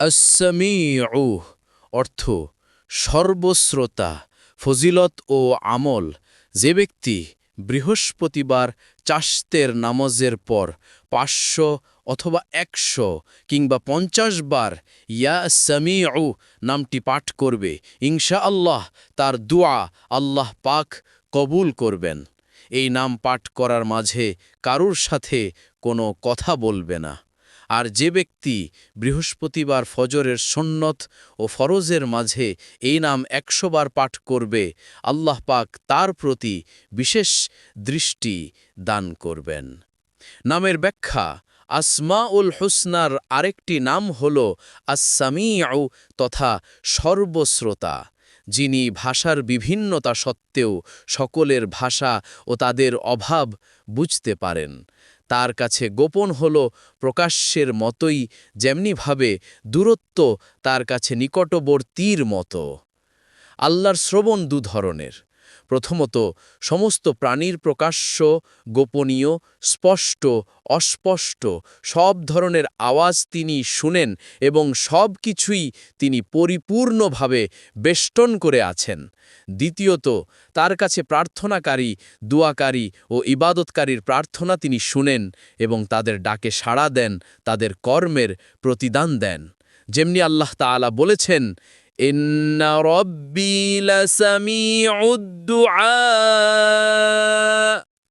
আসামিউ অর্থ সর্বশ্রোতা, ফজিলত ও আমল। যে ব্যক্তি বৃহস্পতিবার চাষতের নামাজের পর পাঁচশো অথবা একশো কিংবা পঞ্চাশ বার ইয়া নামটি পাঠ করবে ইনশা আল্লাহ তার দুয়া আল্লাহ পাক কবুল করবেন। এই নাম পাঠ করার মাঝে কারুর সাথে কোনো কথা বলবে না। আর যে ব্যক্তি বৃহস্পতিবার ফজরের সন্নত ও ফরজের মাঝে এই নাম একশোবার পাঠ করবে, আল্লাহ পাক তার প্রতি বিশেষ দৃষ্টি দান করবেন। নামের ব্যাখ্যা আসমা উল হুসনার আরেকটি নাম হল আসামিউ তথা সর্বশ্রোতা, যিনি ভাষার বিভিন্নতা সত্ত্বেও সকলের ভাষা ও তাদের অভাব বুঝতে পারেন। তার কাছে গোপন হল প্রকাশ্যের মতোই যেমনিভাবে দূরত্ব তার কাছে নিকটবর্তীর মতো। আল্লাহর শ্রবণ দু ধরনের। প্রথমত, সমস্ত প্রাণীর প্রকাশ্য, গোপনীয়, স্পষ্ট, অস্পষ্ট, সব ধরনের আওয়াজ তিনি শুনেন এবং সব কিছুই তিনি পরিপূর্ণভাবে বেষ্টন করে আছেন। দ্বিতীয়ত, তার কাছে প্রার্থনাকারী, দুয়াকারী ও ইবাদতকারীর প্রার্থনা তিনি শুনেন এবং তাদের ডাকে সাড়া দেন, তাদের কর্মের প্রতিদান দেন। যেমনি আল্লাহ তাআলা বলেছেন ইন্না রব্বি লাসামিউদ দুআ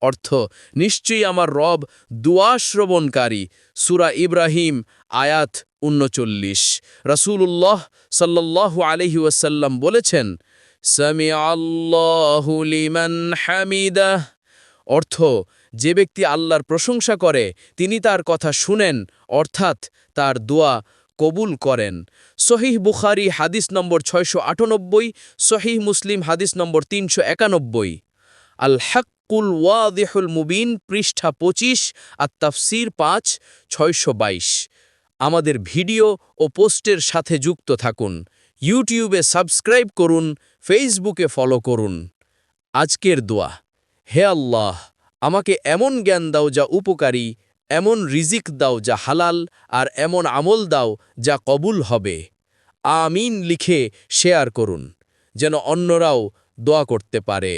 অর্থ, নিশ্চয়ই আমার রব দুয়া শ্রবণকারী। সুরা ইব্রাহিম, আয়াত উনচল্লিশ। রসুল্লাহ সাল্লাল্লাহু আলহি ওয়াসাল্লাম বলেছেন সামি লিমান অর্থ, যে ব্যক্তি আল্লাহর প্রশংসা করে, তিনি তার কথা শুনেন, অর্থাৎ তার দোয়া কবুল করেন। সহিহ বুখারি হাদিস নম্বর ছয়শো আটানব্বই, সহিহ মুসলিম হাদিস নম্বর তিনশো একানব্বই। আল হাক্কুল ওয়াদেহুল মুবিন, পৃষ্ঠা পঁচিশ, আর তাফসির পাঁচ, ছয়শো বাইশ। আমাদের ভিডিও ও পোস্টের সাথে যুক্ত থাকুন। ইউটিউবে সাবস্ক্রাইব করুন, ফেসবুকে ফলো করুন। আজকের দোয়া, হে আল্লাহ, আমাকে এমন জ্ঞান দাও যা উপকারী এমন রিজিক দাও যা হালাল আর এমন আমল দাও যা কবুল হবে। আমিন লিখে শেয়ার করুন, যেন অন্যরাও দোয়া করতে পারে।